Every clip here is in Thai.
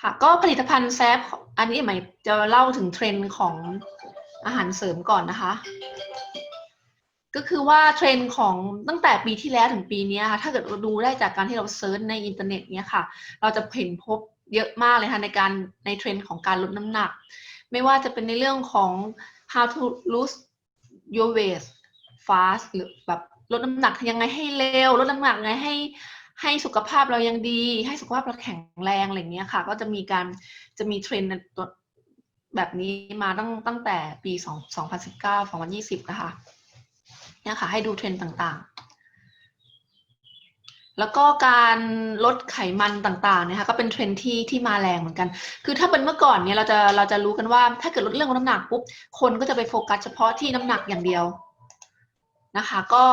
ค่ะ ก็ผลิตภัณฑ์แซฟอันนี้หมายจะเล่าถึงเทรนด์ของอาหารเสริมก่อนนะคะ ก็คือว่าเทรนด์ของตั้งแต่ปีที่แล้วถึงปีนี้ค่ะถ้าเกิดเราดูได้จากการที่เราเซิร์ชในอินเทอร์เน็ตเนี้ยค่ะ เราจะเห็นพบเยอะมากเลยค่ะในการในเทรนด์ของการลดน้ำหนัก ไม่ว่าจะเป็นในเรื่องของ how to lose your weight fast หรือแบบลดน้ำหนักยังไงให้เร็ว ลดน้ำหนักยังไงให้ ให้สุขภาพเรายังดี ให้สุขภาพเราแข็งแรงอะไรเงี้ยค่ะ ก็จะมีการจะมีเทรนด์ตัวแบบนี้มาตั้งตั้งแต่ปี2 2019 2020 นะคะเนี่ยค่ะให้ดูเทรนด์ต่างๆ แล้วก็การลดไขมันต่างๆเนี่ยค่ะก็เป็นเทรนด์ที่ที่มาแรงเหมือนกัน คือถ้าเป็นเมื่อก่อนเนี่ยเราจะเราจะรู้กันว่า ถ้าเกิดลดเรื่องน้ำหนักปุ๊บคนก็จะไปโฟกัสเฉพาะที่น้ำหนักอย่างเดียวนะคะ ก็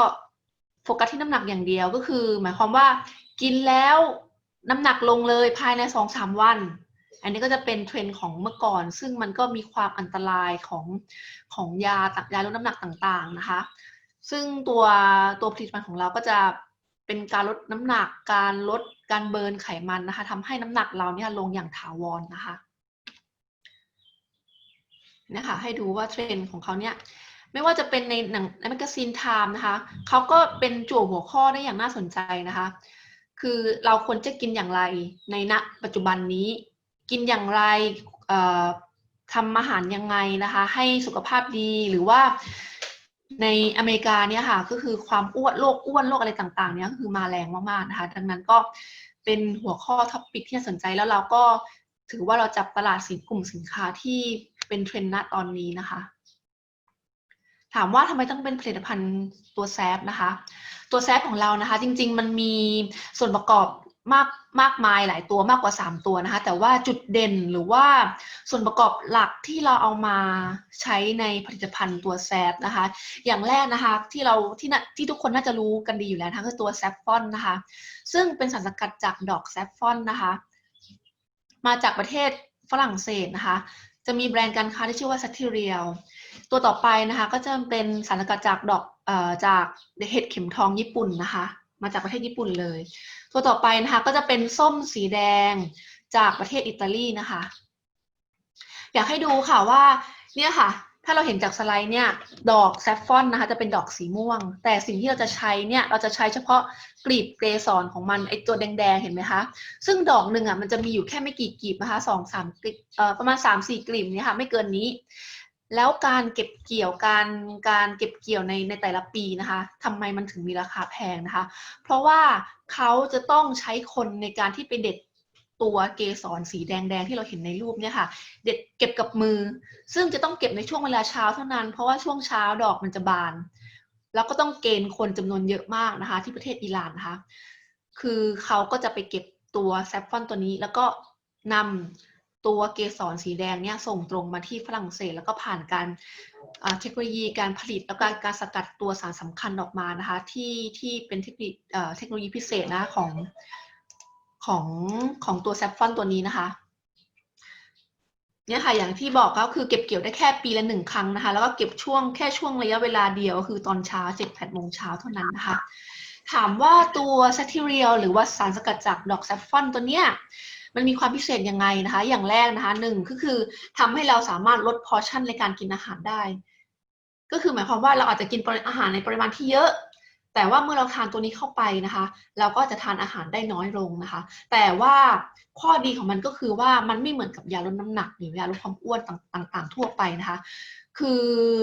โฟกัสที่น้ำหนักอย่างเดียวก็คือ หมายความว่ากินแล้วน้ำหนักลงเลยภายในสองสามวัน อันนี้ก็จะเป็นเทรนด์ของเมื่อก่อน ซึ่งมันก็มีความอันตรายของของยาตักยาลดน้ำหนักต่างๆนะคะ ซึ่งตัวตัวผลิตภัณฑ์ของเราก็จะเป็นการลดน้ำหนักการลดการเบิร์นไขมันนะคะทำให้น้ำหนักเราเนี่ยลงอย่างถาวรนะคะนะคะให้ดูว่าเทรนด์ของเขาเนี่ย ไม่ว่าจะเป็นในหนังในแมกกาซีนไทม์นะคะเขาก็เป็นจั่วหัวข้อได้อย่างน่าสนใจนะคะ คือเราควรจะกินอย่างไรในณปัจจุบันนี้ กินอย่างไรทำอาหารยังไงนะคะ ให้สุขภาพดีหรือว่าในอเมริกาเนี่ยค่ะก็คือความอ้วนโรคอ้วนโรคอะไรต่างๆเนี่ยก็คือมาแรงมากๆนะคะ ดังนั้นก็เป็นหัวข้อท็อปิกที่น่าสนใจแล้วเราก็ถือว่าเราจับตลาดสินกลุ่มสินค้าที่เป็นเทรนด์ณตอนนี้นะคะ ถามว่าทำไมต้องเป็นผลิตภัณฑ์ตัวแซฟนะคะ ตัวแซฟของเรานะคะ จริง ๆ มันมีส่วนประกอบมากมากมายหลายตัวมากกว่า 3 ตัวนะคะ แต่ว่าจุดเด่นหรือว่าส่วนประกอบหลักที่เราเอามาใช้ในผลิตภัณฑ์ตัวแซฟนะคะ อย่างแรกนะคะที่เราที่ที่ทุกคนน่าจะรู้กันดีอยู่แล้วนะคะคือตัวแซฟฟอนนะคะ ซึ่งเป็นสารสกัดจากดอกแซฟฟอนนะคะ มาจากประเทศฝรั่งเศสนะคะ จะมีแบรนด์การค้าที่ชื่อว่า s a t i r i a l ตัวต่อไปนะคะก็จะเป็นสารสกัดจากดอกเอ่อจากเห็ดเข็มทองญี่ปุ่นนะคะ มาจากประเทศญี่ปุ่นเลย ตัวต่อไปนะคะก็จะเป็นส้มสีแดงจากประเทศอิตาลีนะคะ อยากให้ดูค่ะว่าเนี่ยค่ะ ถ้าเราเห็นจากสไลด์เนี่ยดอกแซฟฟอนนะคะจะเป็นดอกสีม่วง แต่สิ่งที่เราจะใช้เนี่ยเราจะใช้เฉพาะกลีบเกสรของมันไอตัวแดงๆเห็นไหมคะ ซึ่งดอกหนึ่งอะมันจะมีอยู่แค่ไม่กี่กลีบนะคะสองสามกลีบเอ่อประมาณสามสี่กลีบเนี่ยค่ะไม่เกินนี้ แล้วการเก็บเกี่ยวการการเก็บเกี่ยวในในแต่ละปีนะคะทำไมมันถึงมีราคาแพงนะคะ เพราะว่าเขาจะต้องใช้คนในการที่ไปเด็ดตัวเกสรสีแดงๆที่เราเห็นในรูปเนี่ยค่ะ เด็ดเก็บกับมือ ซึ่งจะต้องเก็บในช่วงเวลาเช้าเท่านั้น เพราะว่าช่วงเช้าดอกมันจะบาน แล้วก็ต้องเกณฑ์คนจำนวนเยอะมากนะคะ ที่ประเทศอิหร่านนะคะ คือเขาก็จะไปเก็บตัวแซฟฟอนตัวนี้แล้วก็นำ ตัวเกสรสีแดงเนี่ยส่งตรงมาที่ฝรั่งเศส แล้วก็ผ่านการเทคโนโลยีการผลิตแล้วการการสกัดตัวสารสำคัญออกมานะคะที่ที่เป็นเทคโนโลยีเทคโนโลยีพิเศษนะของของของตัวแซฟฟอนตัวนี้นะคะเนี่ยค่ะอย่างที่บอกก็คือเก็บเกี่ยวได้แค่ปีละหนึ่งครั้งนะคะ แล้วก็เก็บช่วงแค่ช่วงระยะเวลาเดียวก็คือตอนเช้าเจ็ดแปดโมงเช้าเท่านั้นนะคะ ถามว่าตัวแซทิเรียลหรือว่าสารสกัดจากดอกแซฟฟอนตัวเนี้ย มันมีความพิเศษยังไงนะคะ อย่างแรกนะคะหนึ่งก็คือทำให้เราสามารถลดพอร์ชั่นในการกินอาหารได้ ก็คือหมายความว่าเราอาจจะกินอาหารในปริมาณที่เยอะ แต่ว่าเมื่อเราทานตัวนี้เข้าไปนะคะ เราก็จะทานอาหารได้น้อยลงนะคะ แต่ว่าข้อดีของมันก็คือว่ามันไม่เหมือนกับยาลดน้ำหนักหรือยาลดความอ้วนต่างๆ ทั่วไปนะคะคือ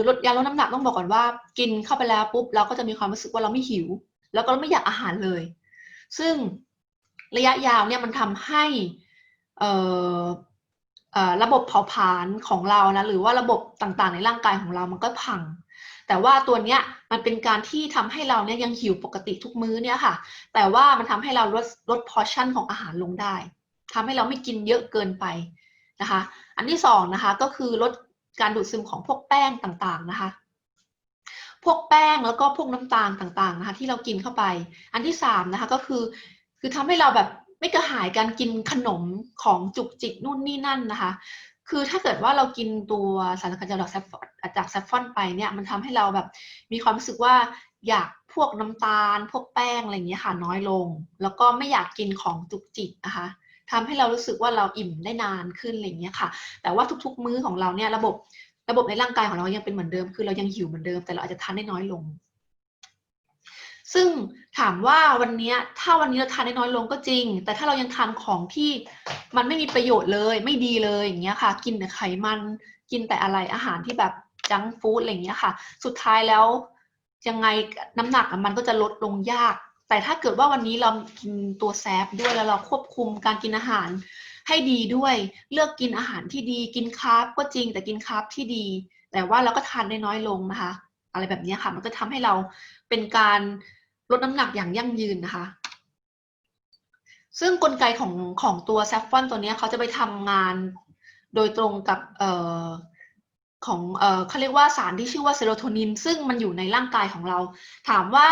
ลดยาลดน้ำหนักต้องบอกก่อนว่า กินเข้าไปแล้วปุ๊บเราก็จะมีความรู้สึกว่าเราไม่หิว แล้วก็ไม่อยากอาหารเลย ซึ่ง ระยะยาวเนี่ยมันทำให้ระบบเผาผลาญของเรานะหรือว่าระบบต่างๆ ในร่างกายของเรามันก็พัง แต่ว่าตัวเนี้ยมันเป็นการที่ทำให้เราเนี่ยยังหิวปกติทุกมื้อเนี่ยค่ะ แต่ว่ามันทำให้เราลดลดพอชั่นของอาหารลงได้ทำให้เราไม่กินเยอะเกินไปนะคะ อันที่สองนะคะก็คือลดการดูดซึมของพวกแป้งต่างๆนะคะ พวกแป้งแล้วก็พวกน้ำตาลต่างๆนะคะที่เรากินเข้าไป อันที่สามนะคะก็คือ คือทำให้เราแบบไม่กระหายการกินขนมของจุกจิกนู่นนี่นั่นนะคะ คือถ้าเกิดว่าเรากินตัวสารสกัดจากดอกแซฟฟอนจากแซฟฟอนไปเนี่ยมันทำให้เราแบบมีความรู้สึกว่าอยากพวกน้ำตาล พวกแป้งอะไรอย่างเงี้ยค่ะน้อยลง แล้วก็ไม่อยากกินของจุกจิกนะคะทำให้เรารู้สึกว่าเราอิ่มได้นานขึ้นอะไรอย่างเงี้ยค่ะ แต่ว่าทุกๆ มื้อของเราเนี่ยระบบระบบในร่างกายของเรายังเป็นเหมือนเดิม คือเรายังหิวเหมือนเดิมแต่เราอาจจะทานได้น้อยลง ซึ่งถามว่าวันนี้ถ้าวันนี้เราทานได้น้อยลงก็จริง แต่ถ้าเรายังทานของที่มันไม่มีประโยชน์เลยไม่ดีเลยอย่างเงี้ยค่ะ กินแต่ไขมันกินแต่อะไรอาหารที่แบบจังฟู้ดอะไรเงี้ยค่ะ สุดท้ายแล้วยังไงน้ำหนักมันก็จะลดลงยาก แต่ถ้าเกิดว่าวันนี้เรากินตัวแซฟด้วยแล้วเราควบคุมการกินอาหารให้ดีด้วย เลือกกินอาหารที่ดีกินคาร์บก็จริงแต่กินคาร์บที่ดี แต่ว่าเราก็ทานได้น้อยลงนะคะ อะไรแบบนี้ค่ะ มันก็ทำให้เราเป็นการ ลดน้ำหนักอย่างยั่งยืนนะคะ ซึ่งกลไกของของตัวแซฟฟอนตัวนี้เขาจะไปทำงานโดยตรงกับเอ่อของเอ่อเขาเรียกว่าสารที่ชื่อว่าเซโรโทนิน ซึ่งมันอยู่ในร่างกายของเรา ถามว่า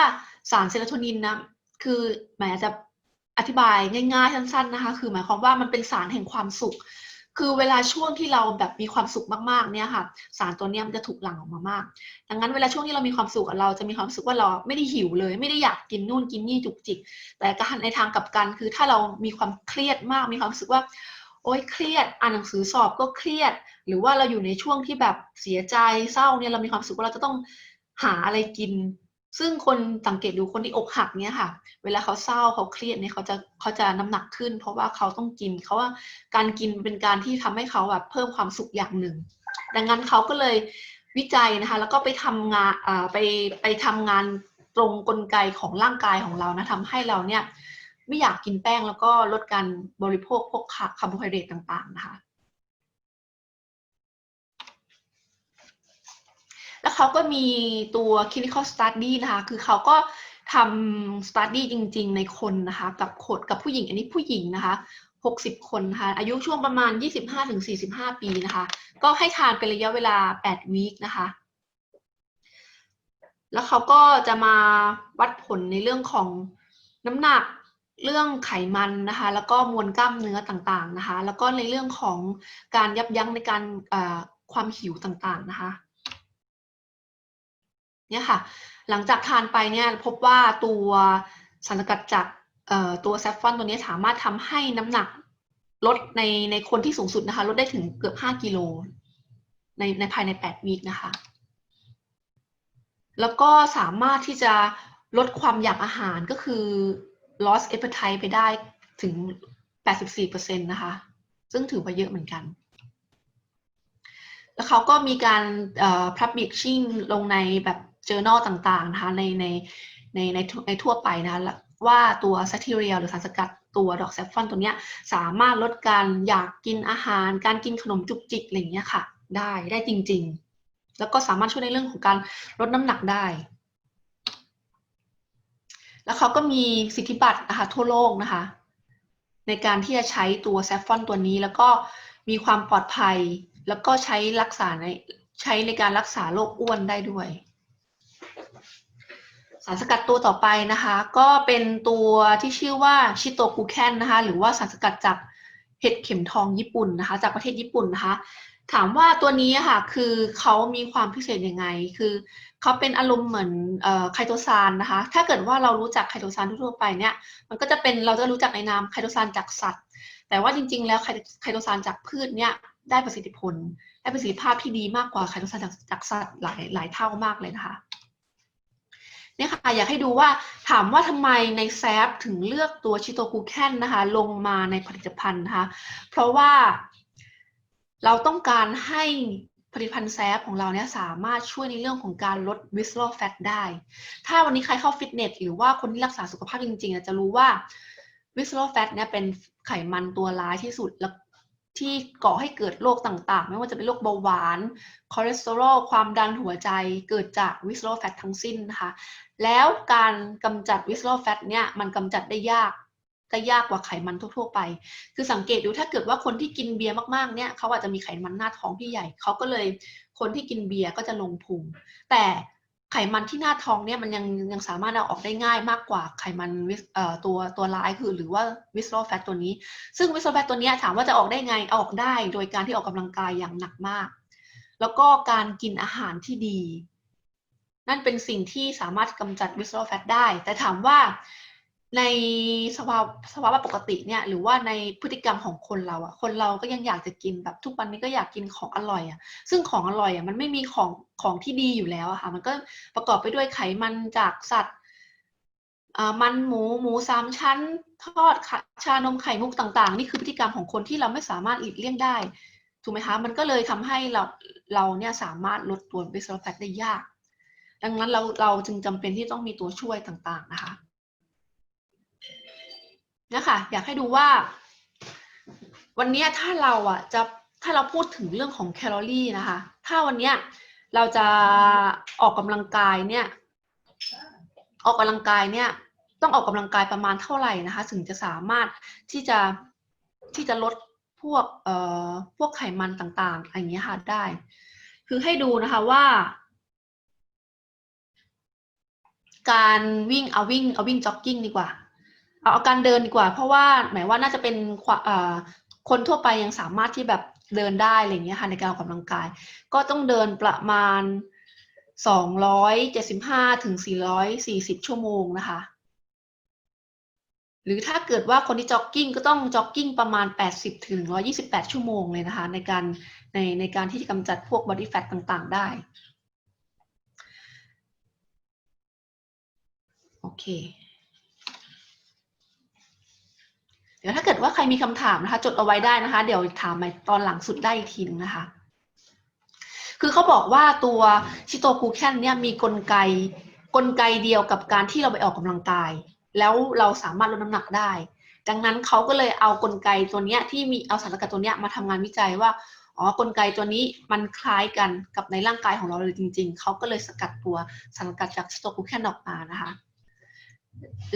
สารเซโรโทนินนะคือหมายจะอธิบายง่ายๆสั้นๆนะคะ คือหมายความว่ามันเป็นสารแห่งความสุข คือเวลาช่วงที่เราแบบมีความสุขมากๆเนี่ยค่ะ สารตัวเนี้ยมันจะถูกหลั่งออกมามาก ดังนั้นเวลาช่วงที่เรามีความสุขเราจะมีความสึกว่าเราไม่ได้หิวเลย ไม่ได้อยากกินนู่นกินนี่จุกจิก แต่การในทางกลับกันคือถ้าเรามีความเครียดมาก มีความรู้สึกว่า โอ๊ยเครียด อ่านหนังสือสอบก็เครียด หรือว่าเราอยู่ในช่วงที่แบบเสียใจเศร้าเนี่ยเรามีความสึกว่าเราจะต้องหาอะไรกิน ซึ่งคนสังเกตดูคนที่อกหักเนี่ยค่ะ เวลาเขาเศร้าเขาเครียดเนี่ยเขาจะเขาจะน้ำหนักขึ้น เพราะว่าเขาต้องกินเขาว่าการกินเป็นการที่ทำให้เขาแบบเพิ่มความสุขอย่างหนึ่ง ดังนั้นเขาก็เลยวิจัยนะคะ แล้วก็ไปทำงานอ่าไปไปทำงานตรงกลไกของร่างกายของเรานะทำให้เราเนี่ยไม่อยากกินแป้งแล้วก็ลดการบริโภคพวกคาร์โบไฮเดรตต่างๆนะคะ แล้วเขาก็มีตัว clinical study นะคะ คือเขาก็ทำ study จริง ๆ ในคนนะคะ กับคนกับผู้หญิง อันนี้ผู้หญิงนะคะ 60 คนนะคะ อายุช่วงประมาณ 25-45 ปีนะคะ ก็ให้ทานเป็นระยะเวลา 8 วีคนะคะ แล้วเขาก็จะมาวัดผลในเรื่องของน้ำหนักเรื่องไขมันนะคะ แล้วก็มวลกล้ามเนื้อต่างๆนะคะ แล้วก็ในเรื่องของการยับยั้งในการความหิวต่างๆนะคะ เนี่ยค่ะ หลังจากทานไปเนี่ยพบว่าตัวสารสกัดจากตัวแซฟฟอนตัวนี้สามารถทำให้น้ำหนักลดในในคนที่สูงสุดนะคะ ลดได้ถึงเกือบ 5 กิโลในในภายใน 8 วีคนะคะ แล้วก็สามารถที่จะลดความอยากอาหารก็คือ loss appetite ไปได้ถึง 84%นะคะ ซึ่งถือว่าเยอะเหมือนกัน แล้วเขาก็มีการ publishing ลงในแบบ journal ต่างๆนะคะในในในในในทั่วไปนะคะว่าตัวแซคทีเรียหรือสารสกัดตัวดอกแซฟฟอนตัวเนี้ยสามารถลดการอยากกินอาหาร การกินขนมจุกจิกอะไรอย่างเงี้ยค่ะ ได้ได้จริง ๆ แล้วก็สามารถช่วยในเรื่องของการลดน้ำหนักได้ แล้วเขาก็มีสิทธิบัตรนะคะทั่วโลกนะคะ ในการที่จะใช้ตัวแซฟฟอนตัวนี้แล้วก็มีความปลอดภัย แล้วก็ใช้รักษาในใช้ในการรักษาโรคอ้วนได้ด้วยารสกัดตัวต่อไปนะคะ ก็เป็นตัวที่ชื่อว่าชิโตกูแคนนะคะหรือว่าสารสกัดจากเห็ดเข็มทองญี่ปุ่นนะคะ จากประเทศญี่ปุ่นนะคะ ถามว่าตัวนี้ค่ะคือเขามีความพิเศษยังไง คือเขาเป็นอารมณ์เหมือนไคโตซานนะคะ ถ้าเกิดว่าเรารู้จักไคโตซานทั่วไปเนี่ยมันก็จะเป็นเราจะรู้จักในนามไคโตซานจากสัตว์ แต่ว่าจริง ๆ แล้วไคโตซานจากพืชเนี่ยได้ประสิทธิผล ได้ประสิทธิภาพที่ดีมากกว่าไคโตซานจากจากสัตว์หลายหลายเท่ามากเลยนะคะ เนี่ยค่ะอยากให้ดูว่าถามว่าทำไมในแซฟถึงเลือกตัวชิโตกูแคนนะคะลงมาในผลิตภัณฑ์นะคะเพราะว่าเราต้องการให้ผลิตภัณฑ์แซฟของเราเนี่ยสามารถช่วยในเรื่องของการลดวิสโลแฟตได้ ถ้าวันนี้ใครเข้าฟิตเนสหรือว่าคนที่รักษาสุขภาพจริงๆจะรู้ว่าวิสโลแฟตเนี่ยเป็นไขมันตัวร้ายที่สุดแล้ว ที่ก่อให้เกิดโรคต่างๆ ไม่ว่าจะเป็นโรคเบาหวาน คอเลสเตอรอล ความดันหัวใจ เกิดจากวิสโลแฟตทั้งสิ้นนะคะ แล้วการกำจัดวิสโลแฟตเนี่ยมันกำจัดได้ยากได้ยากกว่าไขมันทั่วๆไป คือสังเกตดูถ้าเกิดว่าคนที่กินเบียร์มากๆ เนี่ยเขาอาจจะมีไขมันหน้าท้องที่ใหญ่ เขาก็เลยคนที่กินเบียร์ก็จะลงพุง แต่ ไขมันที่หน้าท้องเนี่ยมันยังยังสามารถเอาออกได้ง่ายมากกว่าไขมันเอ่อตัวตัวร้ายคือหรือว่าวิสโลแฟตตัวนี้ ซึ่งวิสโลแฟตตัวนี้ถามว่าจะออกได้ไงออกได้โดยการที่ออกกำลังกายอย่างหนักมาก แล้วก็การกินอาหารที่ดี นั่นเป็นสิ่งที่สามารถกำจัดวิสโลแฟตได้ แต่ถามว่า ในสภาวะสภาวะปกติเนี่ยหรือว่าในพฤติกรรมของคนเราอะคนเราก็ยังอยากจะกินแบบทุกวันนี้ก็อยากกินของอร่อยอะซึ่งของอร่อยอะมันไม่มีของของที่ดีอยู่แล้วอะค่ะ มันก็ประกอบไปด้วยไขมันจากสัตว์อ่ามันหมูหมูสามชั้น ทอดชานมไข่มุกต่างๆ นี่คือพฤติกรรมของคนที่เราไม่สามารถหลีกเลี่ยงได้ ถูกไหมคะ มันก็เลยทำให้เราเราเนี่ยสามารถลดตัวเบสโลแฟตได้ยาก ดังนั้นเราเราจึงจำเป็นที่ต้องมีตัวช่วยต่างๆนะคะ นะคะอยากให้ดูว่า วันนี้ถ้าเราอะจะถ้าเราพูดถึงเรื่องของแคลอรี่นะคะ ถ้าวันนี้เราจะออกกำลังกายเนี่ย ออกกำลังกายเนี่ย ต้องออกกำลังกายประมาณเท่าไหร่นะคะ ถึงจะสามารถที่จะที่จะลดพวกเอ่อพวกไขมันต่างๆอย่างเงี้ยค่ะได้ คือให้ดูนะคะว่า การวิ่งเอาวิ่งเอาวิ่งจ็อกกิ้งดีกว่า เอาการเดินดีกว่า เพราะว่าหมายว่าน่าจะเป็นคนทั่วไปยังสามารถที่แบบเดินได้อะไรอย่างเงี้ยค่ะในการออกกำลังกาย ก็ต้องเดินประมาณ 275ถึง440 ชั่วโมงนะคะ หรือถ้าเกิดว่าคนที่จ็อกกิ้งก็ต้องจ็อกกิ้งประมาณ 80ถึง128 ชั่วโมงเลยนะคะ ในการในในการที่จะกำจัดพวกบอดี้แฟทต่างๆ ได้ โอเค เดี๋ยวถ้าเกิดว่าใครมีคำถามนะคะ จดเอาไว้ได้นะคะ เดี๋ยวถามม่ตอนหลังสุดได้อีกทีนึงนะคะ คือเขาบอกว่าตัวชิโตคูแคนเนี่ยมีกลไกกลไกเดียวกับการที่เราไปออกกำลังกาย แล้วเราสามารถลดน้ำหนักได้ ดังนั้นเขาก็เลยเอากลไกตัวเนี้ยที่มีเอาสารกัดตัวเนี้ยมาทำงานวิจัยว่าอ๋อกลไกตัวนี้มันคล้ายกันกับในร่างกายของเราเลยจริง ๆ เขาก็เลยสกัดตัวสารกัดจากชิโตคูแคนออกมานะคะ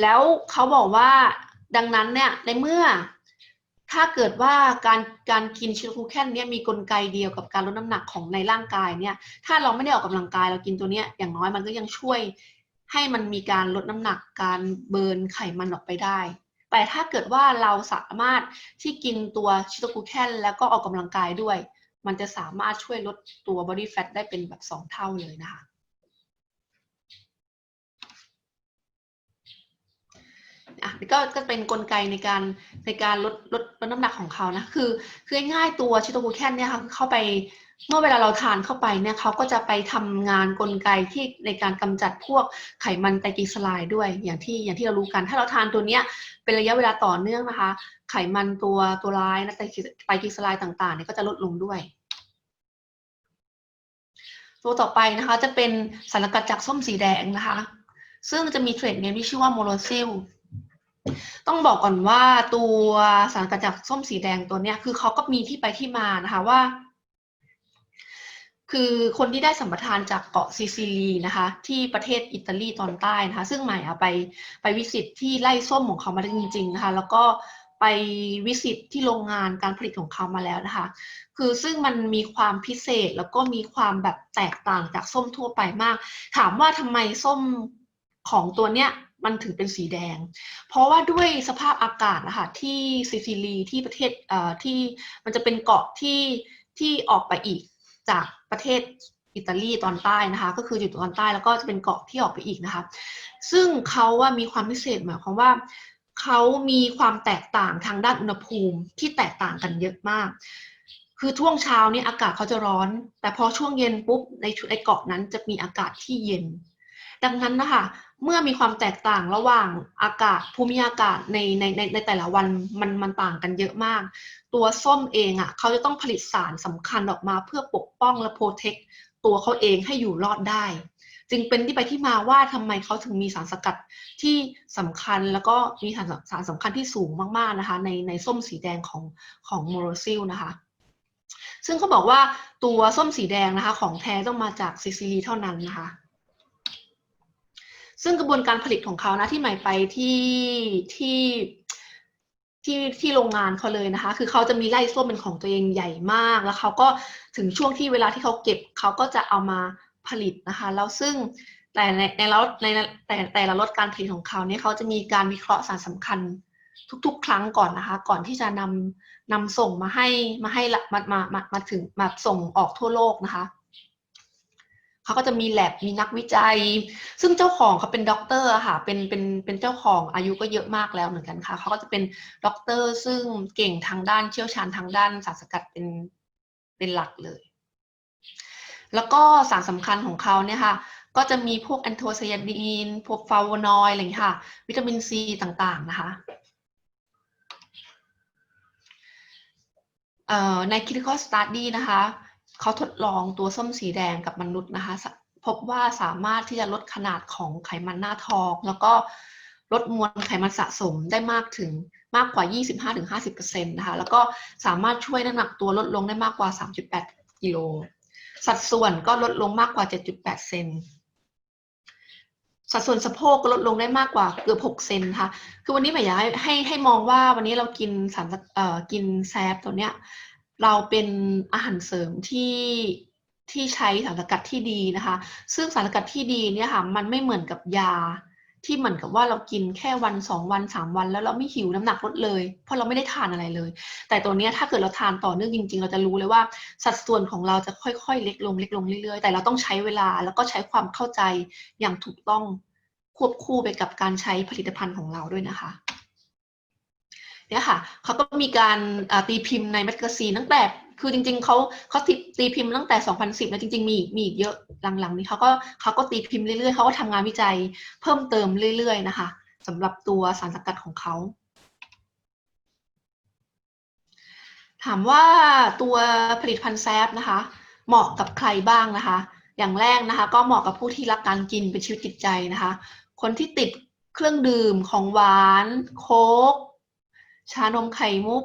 แล้วเขาบอกว่า ดังนั้นเนี่ยในเมื่อถ้าเกิดว่าการการกินชิโตคูแคนเนี่ยมีกลไกเดียวกับการลดน้ำหนักของในร่างกายเนี่ยถ้าเราไม่ได้ออกกำลังกายเรากินตัวเนี้ยอย่างน้อยมันก็ยังช่วยให้มันมีการลดน้ำหนักการเบิร์นไขมันออกไปได้ แต่ถ้าเกิดว่าเราสามารถที่กินตัวชิโตคูแคนแล้วก็ออกกำลังกายด้วย มันจะสามารถช่วยลดตัว body fat ได้เป็นแบบสองเท่าเลยนะคะ อะก็ก็เป็นนกลไกในการในการลดลดลดน้ำหนักของเขานะคือคือง่ายๆตัวชิโตบูแคนเนี่ยค่ะเข้าไปเมื่อเวลาเราทานเข้าไปเนี่ยเขาก็จะไปทำงานกลไกที่ในการกำจัดพวกไขมันไตรกลีเซอไรด์ด้วยอย่างที่อย่างที่เรารู้กัน ถ้าเราทานตัวเนี้ยเป็นระยะเวลาต่อเนื่องนะคะ ไขมันตัวตัวร้ายนะไตรกลีเซอไรด์ต่างๆเนี่ยก็จะลดลงด้วย ตัวต่อไปนะคะจะเป็นสารกัดจากส้มสีแดงนะคะ ซึ่งจะมีเทรดเนมที่ชื่อว่าโมโลซิล ต้องบอกก่อนว่าตัวสารกัดจากส้มสีแดงตัวเนี้ยคือเขาก็มีที่ไปที่มานะคะว่า คือคนที่ได้สัมปทานจากเกาะซิซิลีนะคะ ที่ประเทศอิตาลีตอนใต้นะคะ ซึ่งหม่อะไปไปวิสิตที่ไร่ส้มของเขามาจริงๆนะคะ แล้วก็ไปวิสิตที่โรงงานการผลิตของเขามาแล้วนะคะ คือซึ่งมันมีความพิเศษแล้วก็มีความแบบแตกต่างจากส้มทั่วไปมาก ถามว่าทำไมส้มของตัวเนี้ย มันถึงเป็นสีแดง เพราะว่าด้วยสภาพอากาศนะคะที่ซิซิลีที่ประเทศเอ่อที่มันจะเป็นเกาะที่ที่ออกไปอีกจากประเทศอิตาลีตอนใต้นะคะ ก็คืออยู่ตอนใต้แล้วก็จะเป็นเกาะที่ออกไปอีกนะคะ ซึ่งเขาว่ามีความพิเศษหมายความว่าเขามีความแตกต่างทางด้านอุณหภูมิที่แตกต่างกันเยอะมาก คือช่วงเช้านี่อากาศเขาจะร้อน แต่พอช่วงเย็นปุ๊บในในเกาะนั้นจะมีอากาศที่เย็น ดังนั้นนะคะเมื่อมีความแตกต่างระหว่างอากาศภูมิอากาศในในในในแต่ละวันมันมันต่างกันเยอะมาก ตัวส้มเองอะ่ะเขาจะต้องผลิตสารสำคัญออกมาเพื่อปกป้องและโปรเทคตัวเขาเองให้อยู่รอดได้ จึงเป็นที่ไปที่มาว่าทำไมเขาถึงมีสารสกัดที่สำคัญแล้วก็มีสารสารสำคัญที่สูงมากๆนะคะในในส้มสีแดงของของโมโรซิลนะคะซึ่งเขาบอกว่าตัวส้มสีแดงนะคะของแท้ต้องมาจากซิซิลีเท่านั้นนะคะ ซึ่งกระบวนการผลิตของเขานะที่ใหม่ไปที่ที่ที่ที่โรงงานเขาเลยนะคะ คือเขาจะมีไร่ส้มเป็นของตัวเองใหญ่มาก แล้วเขาก็ถึงช่วงที่เวลาที่เขาเก็บเขาก็จะเอามาผลิตนะคะ แล้วซึ่งแต่ในในรถในแต่แต่ละรถการผลิตของเขาเนี่ยเขาจะมีการวิเคราะห์สารสำคัญทุก ๆ ครั้งก่อนนะคะ ก่อนที่จะนำนำส่งมาให้มาให้มามามามาถึงมาส่งออกทั่วโลกนะคะ เขาก็จะมีแลบมีนักวิจัย ซึ่งเจ้าของเขาเป็นด็อกเตอร์ค่ะเป็นเป็นเป็นเจ้าของอายุก็เยอะมากแล้วเหมือนกันค่ะเขาก็จะเป็นด็อกเตอร์ ซึ่งเก่งทางด้านเชี่ยวชาญทางด้านสารสกัดเป็นเป็นหลักเลย แล้วก็สารสำคัญของเขาเนี่ยค่ะ ก็จะมีพวกแอนโทไซยาดีนพวกฟลาโวนอยด์อะไรอย่างเงี้ค่ะ วิตามินซีต่างๆนะคะเอ่อใน clinical study นะคะ เขาทดลองตัวส้มสีแดงกับมนุษย์นะคะพบว่าสามารถที่จะลดขนาดของไขมันหน้าท้อง แล้วก็ลดมวลไขมันสะสมได้มากถึงมากกว่า 25-50%นะคะ แล้วก็สามารถช่วยน้ำหนักตัวลดลงได้มากกว่า 3.8 กิโล สัดส่วนก็ลดลงมากกว่า 7.8 เซน สัดส่วนสะโพกก็ลดลงได้มากกว่าเกือบ 6 เซนค่ะ คือวันนี้หมายอยากให้ให้มองว่าวันนี้เรากินสารกเอ่อกินแซฟตัวเนี้ย เราเป็นอาหารเสริมที่ที่ใช้สารสกัดที่ดีนะคะ ซึ่งสารสกัดที่ดีเนี่ยค่ะมันไม่เหมือนกับยา ที่เหมือนกับว่าเรากินแค่วันสองวันสามวัน แล้วเราไม่หิวน้ำหนักลดเลย เพราะเราไม่ได้ทานอะไรเลย แต่ตัวเนี้ยถ้าเกิดเราทานต่อเนื่องจริง ๆ เราจะรู้เลยว่าสัดส่วนของเราจะค่อยๆ เล็กลงเล็กลงเรื่อยๆ แต่เราต้องใช้เวลาแล้วก็ใช้ความเข้าใจอย่างถูกต้องควบคู่ไปกับการใช้ผลิตภัณฑ์ของเราด้วยนะคะ เนี่ยค่ะเขาก็มีการตีพิมพ์ในแมกกาซีนตั้งแต่คือจริง ๆเขาเขาตีตีพิมพ์ตั้งแต่ 2010แล้วจริง ๆ มีมีเยอะหลังๆนี้เขาก็เขาก็ตีพิมพ์เรื่อยๆเขาก็ทำงานวิจัยเพิ่มเติมเรื่อย ๆ นะคะสำหรับตัวสารสกัดของเขาถามว่าตัวผลิตภัณฑ์แซฟนะคะ เหมาะกับใครบ้างนะคะ อย่างแรกนะคะ ก็เหมาะกับผู้ที่รักการกินเป็นชีวิตจิตใจนะคะ คนที่ติดเครื่องดื่มของหวาน โค้ก ชานมไข่มุก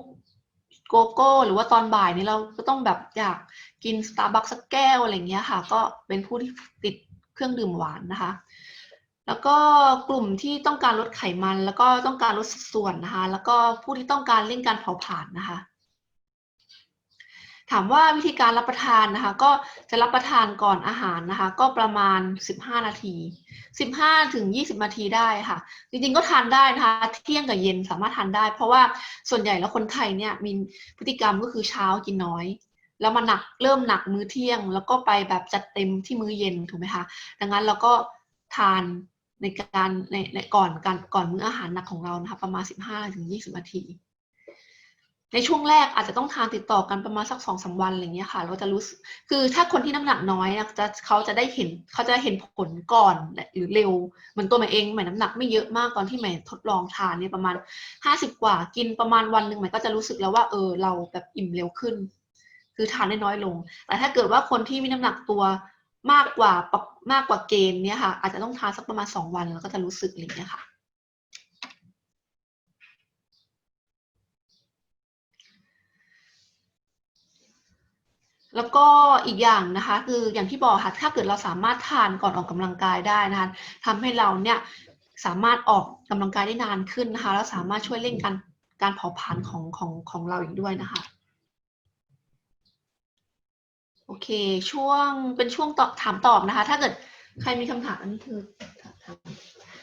โกโก้ หรือว่าตอนบ่ายนี้เราก็ต้องแบบอยากกินสตาร์บัคสักแก้วอะไรเงี้ยค่ะ ก็เป็นผู้ที่ติดเครื่องดื่มหวานนะคะ แล้วก็กลุ่มที่ต้องการลดไขมัน แล้วก็ต้องการลดสัดส่วนนะคะ แล้วก็ผู้ที่ต้องการเร่งการเผาผลาญนะคะ ถามว่าวิธีการรับประทานนะคะ ก็จะรับประทานก่อนอาหารนะคะ ก็ประมาณ 15 นาที 15ถึง20 นาทีได้ค่ะ จริงๆก็ทานได้นะคะเที่ยงกับเย็นสามารถทานได้ เพราะว่าส่วนใหญ่แล้วคนไทยเนี่ยมีพฤติกรรมก็คือเช้ากินน้อย แล้วมาหนักเริ่มหนักมื้อเที่ยง แล้วก็ไปแบบจัดเต็มที่มื้อเย็นถูกไหมคะดังนั้นเราก็ทานในการในในก่อนการก่อนมื้ออาหารหนักของเรานะคะประมาณ 15ถึง20 นาที ในช่วงแรกอาจจะต้องทานติดต่อกันประมาณสักสองสาวันอะไรเงี้ยค่ะ เราจะรู้สึกคือถ้าคนที่น้ำหนักน้อยนะจะเขาจะได้เห็นเขาจะเห็นผลก่อนหรือเร็วเหมือนตัวใหม่เองใหม่น้ำหนักไม่เยอะมากตอนที่ใหม่ทดลองทานเนี่ยประมาณห้าสิบกว่ากินประมาณวันหนึ่งใหม่ก็จะรู้สึกแล้วว่าเออเราแบบอิ่มเร็วขึ้น คือทานได้น้อยลง แต่ถ้าเกิดว่าคนที่มีน้ำหนักตัวมากกว่าปกมากกว่าเกณฑ์เนี่ยค่ะ อาจจะต้องทานสักประมาณสองวันแล้วก็จะรู้สึกอะไรเงี้ยค่ะ แล้วก็อีกอย่างนะคะ คืออย่างที่บอกค่ะถ้าเกิดเราสามารถทานก่อนออกกำลังกายได้นะคะทำให้เราเนี่ยสามารถออกกำลังกายได้นานขึ้นนะคะ แล้วสามารถช่วยเร่งการการเผาผลาญของของของเราอีกด้วยนะคะโอเค ช่วงเป็นช่วงตอบถามตอบนะคะ ถ้าเกิดใครมีคำถามอันนี้คือ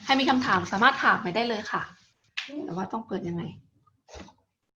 ใครมีคำถามสามารถถามไปได้เลยค่ะ แต่ว่าต้องเปิดยังไง